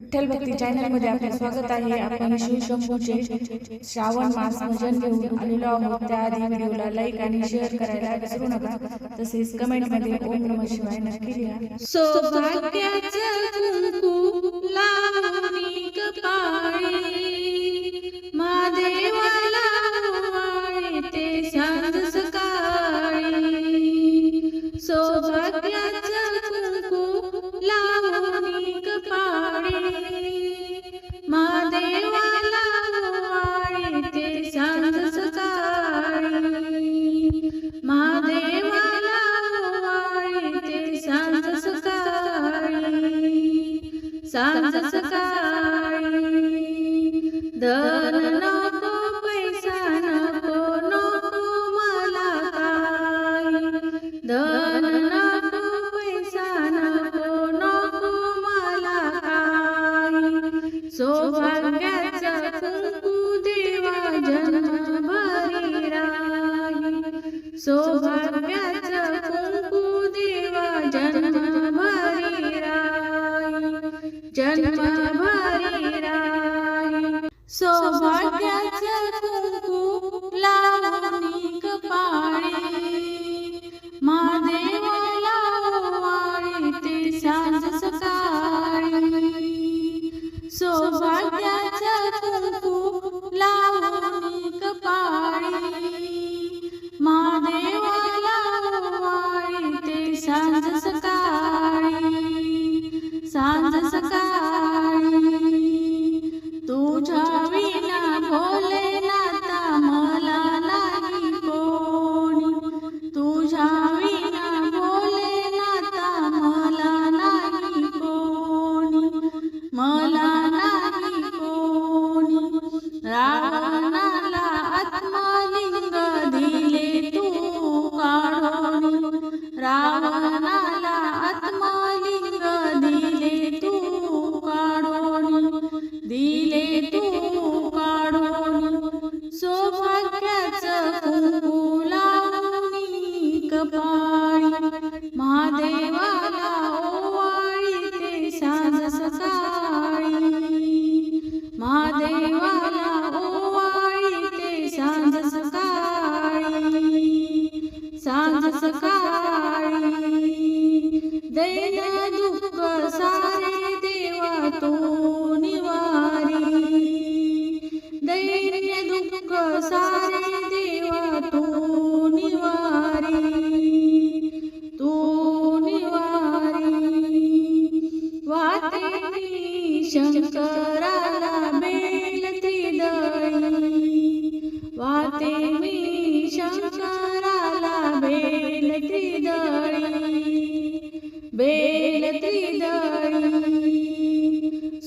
विठ्ठल भक्ती चॅनलमध्ये आपले स्वागत आहे आपण शिवशंभूचे श्रावण मास भजन घेऊन आलेलो आहोत त्याआधी व्हिडिओला लाईक आणि शेअर करायला विसरू नका तसेच कमेंटमध्ये ओम नम शिवाय नक्की लिहा सौभाग्याचं सांज सकाळी धन नको पैसा नको नको मला काय धन नको पैसा नको नको मला काय सौभाग्याचा कुंकू देवा जन्मभरी राही सौभाग्याचा जन्मभरी राही सौभाग्याचं कुंकू लावणी कपाळी महादेवाला ओवाळे ते सांज सकाळी सौभाग्याचं कुंकू लावणी कपाळी महादेवाला ते सांज सकाळी. तुझ्या विना भोलेनाथा मला नाही कोणी. तुझ्या विना भोलेनाथा मला नाही कोणी. मला नाही कोणी. रावणाला आत्मलिंग दिले तू काढून रावणाला आत्मलिंग दिले तू काढून सांज सकाळी. दैन दुःख सारे देवा तो निवारी. दैन्य दुःख सारे देवा तो निवारी. तो निवारी. वाते शंकराला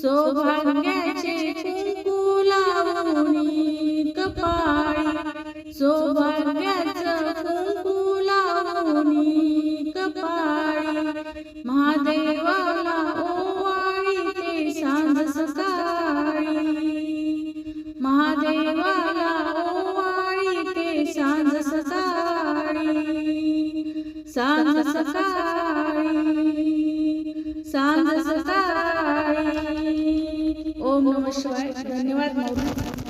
सौभाग्याचे कुंकू लावणी कपाळी. सौभाग्याचं कुंकू लावणी कपाळी. महादेवाला ओवाळी ते सांज सकाळी. महादेवाला ओवाळी ते सांज सकाळी. सांज सकाळी. सांज सकाळी. ओम नम शिवाय. धन्यवाद